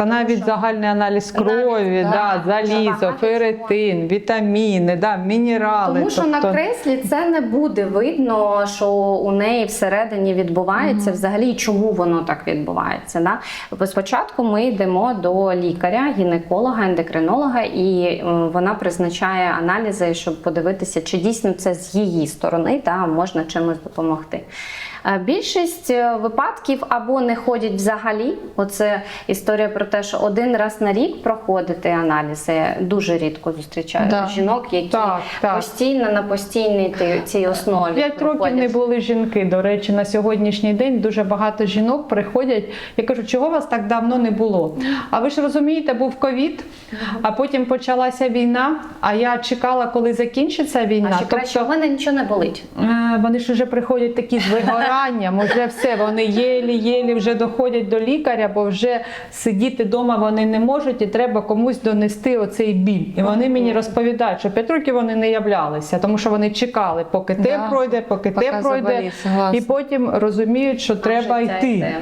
Та навіть загальний аналіз крові, Аналіз, да, да, залізо, ферритин, вітаміни, да, мінерали. Тому що на тобто- креслі це не буде видно, що у неї всередині відбувається взагалі, чому воно так відбувається. Да? Бо Спочатку ми йдемо до лікаря, гінеколога, ендокринолога, і е, вона призначає аналізи, щоб подивитися, чи дійсно це з її сторони, та можна чимось допомогти. Е, Більшість е, випадків або не ходять взагалі. Оце історія про те, що один раз на рік проходити аналізи. Дуже рідко зустрічаю Да. жінок, які Так, так. постійно на постійній цій основі. П'ять років не були жінки. До речі, на сьогоднішній день дуже багато жінок приходять. Я кажу, чого вас так давно не було? А ви ж розумієте, був ковід, а потім почалася війна. А я чекала, коли закінчиться війна. А ще краще, у мене нічого не болить. Е, Вони ж вже приходять такі з вигоранням, може все, вони єлі-єлі вже доходять до лікаря, бо вже сидіти вдома вони не можуть, і треба комусь донести оцей біль. І вони мені розповідають, що п'ять років вони не являлися, тому що вони чекали, поки те Да. пройде, поки, Поки те пройде, заболіть, і потім розуміють, що треба йти.